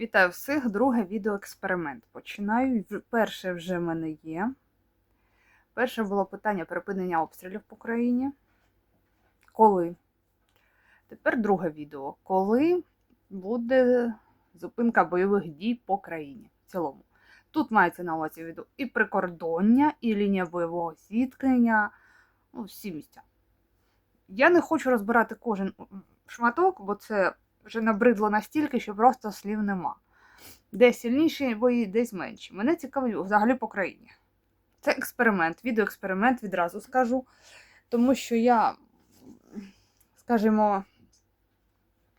Вітаю всіх! Друге відеоексперимент. Починаю. Перше вже в мене є. Перше було питання припинення обстрілів по країні. Коли? Тепер друге відео. Коли буде зупинка бойових дій по країні в цілому? Тут мається на увазі відео і прикордоння, і лінія бойового зіткнення, ну, всі місця. Я не хочу розбирати кожен шматок, бо це вже набридло настільки, що просто слів нема. Десь сильніші бої, десь менші. Мене цікавить взагалі по країні. Це експеримент, відеоексперимент відразу скажу. Тому що я, скажімо,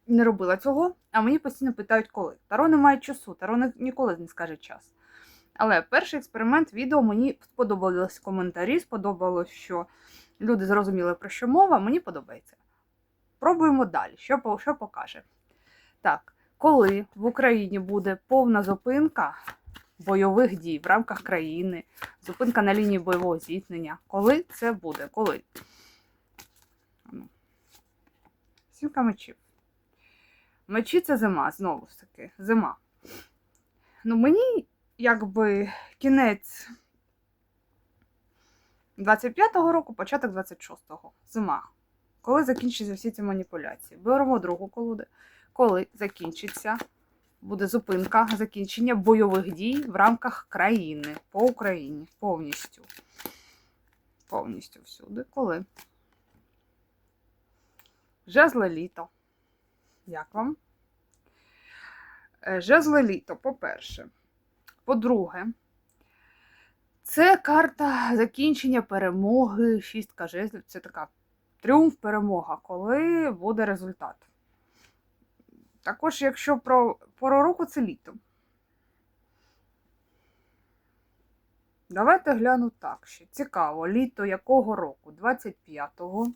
не робила цього, а мені постійно питають, коли. Таро не має часу, Таро ніколи не скаже час. Але перший експеримент відео мені сподобались коментарі, сподобалось, що люди зрозуміли, про що мова, мені подобається. Пробуємо далі, що, що покаже. Так, коли в Україні буде повна зупинка бойових дій в рамках країни, зупинка на лінії бойового зіткнення, коли це буде? Коли? Ну. Сімка мечів. Мечі це зима, знову ж таки, зима. Ну, мені якби кінець 25-го року, початок 26-го. Зима. Коли закінчаться всі ці маніпуляції? Беремо другу колоду. Коли закінчиться, буде зупинка закінчення бойових дій в рамках країни по Україні повністю. Повністю всюди. Коли? Жезле літо. Як вам? Е, Жезле літо, по-перше. По-друге, це карта закінчення перемоги, шістка жезлів. Це така тріумф, перемога, коли буде результат. Також, якщо про пору року, це літо. Давайте гляну так ще. Цікаво, літо якого року? 25-го.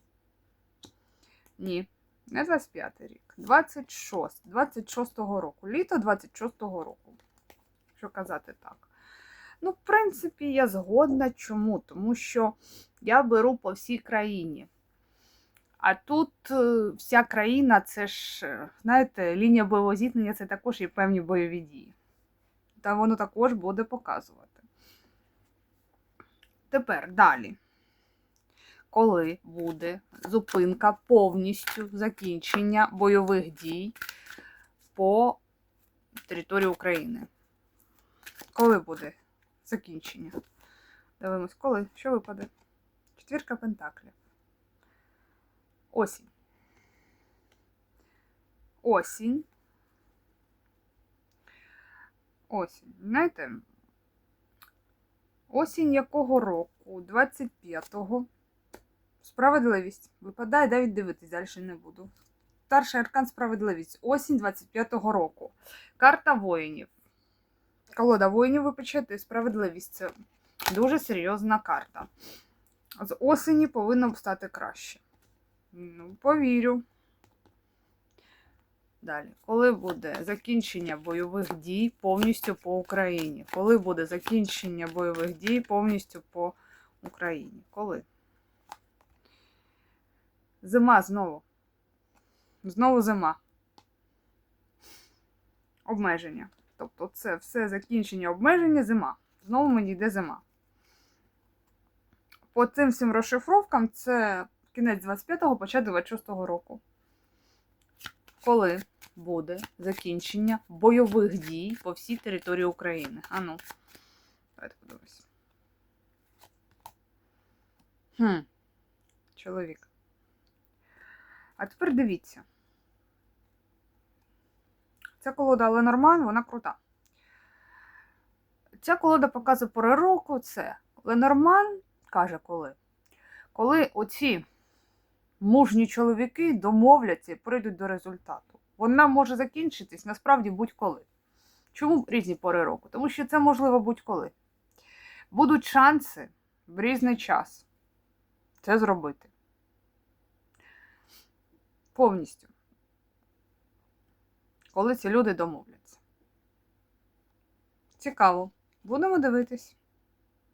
Ні, не 25 й рік. 26. 26-го року. Літо 26-го року. Що казати так. Ну, в принципі, я згодна. Чому? Тому що я беру по всій країні. А тут е, вся країна, це ж, е, знаєте, лінія бойового зіткнення це також і певні бойові дії. Та воно також буде показувати. Тепер далі. Коли буде зупинка повністю закінчення бойових дій по території України? Коли буде закінчення? Дивимось, коли? Що випаде? Четвірка пентаклів. Осінь. Осінь. Осінь. Знаєте? Осінь якого року? 25-го. Справедливість. Випадає, навіть дивитись, далі не буду. Старший аркан справедливість. Осінь 25-го року. Карта воїнів. Колода воїнів випечати. Справедливість. Це дуже серйозна карта. З осені повинно стати краще. Ну, повірю. Далі, коли буде закінчення бойових дій повністю по Україні? Коли буде закінчення бойових дій повністю по Україні? Коли? Зима знову. Знову зима. Обмеження. Тобто це все закінчення обмеження зима. Знову мені йде зима. По цим всім розшифровкам це кінець 25-го, початок 26-го року. Коли буде закінчення бойових дій по всій території України? Ану, давайте подивимось. Хм, чоловік. А тепер дивіться. Ця колода Ленорман, вона крута. Ця колода показує пори року. Це Ленорман каже коли. Коли оці мужні чоловіки домовляться і прийдуть до результату. Вона може закінчитись насправді будь-коли. Чому різні пори року? Тому що це можливо будь-коли. Будуть шанси в різний час це зробити. Повністю. Коли ці люди домовляться. Цікаво. Будемо дивитись.